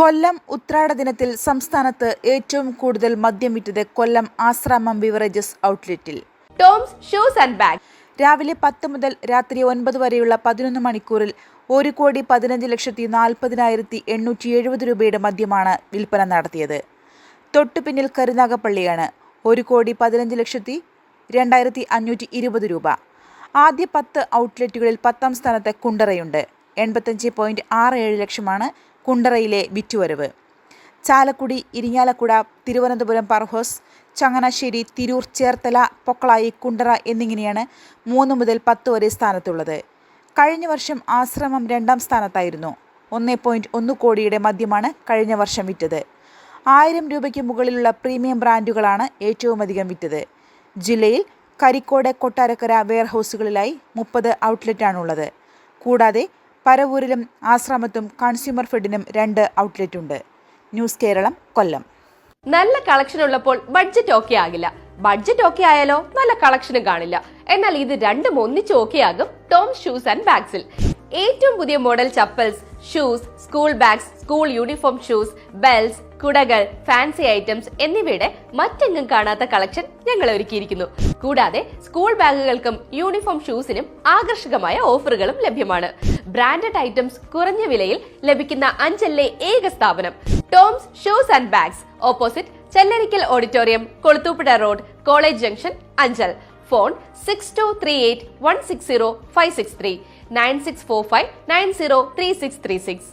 കൊല്ലം ഉത്രാട ദിനത്തിൽ സംസ്ഥാനത്ത് ഏറ്റവും കൂടുതൽ മദ്യം വിറ്റത് Kollam Asramam beverages ഔട്ട്ലെറ്റിൽ. Toms shoes and bag. രാവിലെ പത്ത് മുതൽ രാത്രി ഒൻപത് വരെയുള്ള പതിനൊന്ന് മണിക്കൂറിൽ ഒരു കോടി പതിനഞ്ച് ലക്ഷത്തി നാൽപ്പതിനായിരത്തി എണ്ണൂറ്റി എഴുപത് രൂപയുടെ മദ്യമാണ് വിൽപ്പന നടത്തിയത്. തൊട്ടുപിന്നിൽ കരുനാഗപ്പള്ളിയാണ് ഒരു കോടി പതിനഞ്ച് ലക്ഷത്തി രണ്ടായിരത്തി അഞ്ഞൂറ്റി ഇരുപത് രൂപ. ആദ്യ പത്ത് ഔട്ട്ലെറ്റുകളിൽ പത്താം സ്ഥാനത്ത് കുണ്ടറയുണ്ട്. എൺപത്തഞ്ച് പോയിന്റ് ആറ് ഏഴ് ലക്ഷമാണ് കുണ്ടറയിലെ വിറ്റുവരവ്. ചാലക്കുടി ഇരിങ്ങാലക്കുട തിരുവനന്തപുരം പർഹോസ് ചങ്ങനാശ്ശേരി തിരൂർ ചേർത്തല പൊക്കളായി കുണ്ടറ എന്നിങ്ങനെയാണ് മൂന്ന് മുതൽ പത്ത് വരെ സ്ഥാനത്തുള്ളത്. കഴിഞ്ഞ വർഷം ആശ്രമം രണ്ടാം സ്ഥാനത്തായിരുന്നു. ഒന്ന് പോയിന്റ് ഒന്ന് കോടിയുടെ മദ്യമാണ് കഴിഞ്ഞ വർഷം വിറ്റത്. ആയിരം രൂപയ്ക്ക് മുകളിലുള്ള പ്രീമിയം ബ്രാൻഡുകളാണ് ഏറ്റവുമധികം വിറ്റത്. ജില്ലയിൽ കരിക്കോട് കൊട്ടാരക്കര വെയർഹൗസുകളിലായി മുപ്പത് ഔട്ട്ലെറ്റാണുള്ളത്. കൂടാതെ പരവൂരിലും ആശ്രമത്തും കൺസ്യൂമർ ഫെഡിനും രണ്ട് ഔട്ട്ലെറ്റ് ഉണ്ട്. ന്യൂസ് കേരളം കൊല്ലം. നല്ല കളക്ഷൻ ഉള്ളപ്പോൾ ബഡ്ജറ്റ് ഓക്കെ ആകില്ല. ബഡ്ജറ്റ് ഓക്കെ ആയാലോ നല്ല കളക്ഷനും കാണില്ല. എന്നാൽ ഇത് രണ്ടും ഒന്നിച്ച് ഓക്കെ ആകും ടോം ഷൂസ് ആൻഡ് ബാഗ്സിൽ ഏറ്റവും പുതിയ model chappals shoes school bags school uniform shoes belts കുടകൾ ഫാൻസി ഐറ്റംസ് എന്നിവയുടെ മറ്റെങ്ങും കാണാത്ത കളക്ഷൻ ഞങ്ങൾ ഒരുക്കിയിരിക്കുന്നു. കൂടാതെ സ്കൂൾ ബാഗുകൾക്കും യൂണിഫോം ഷൂസിനും ആകർഷകമായ ഓഫറുകളും ലഭ്യമാണ്. ബ്രാൻഡഡ് ഐറ്റംസ് കുറഞ്ഞ വിലയിൽ ലഭിക്കുന്ന അഞ്ചലിലെ ഏക സ്ഥാപനം Toms shoes and bags opposite Chellarikkal auditorium Kulathupuzha road college junction Anchal. Phone six two three eight one six zero five six three nine six four five nine zero three six three six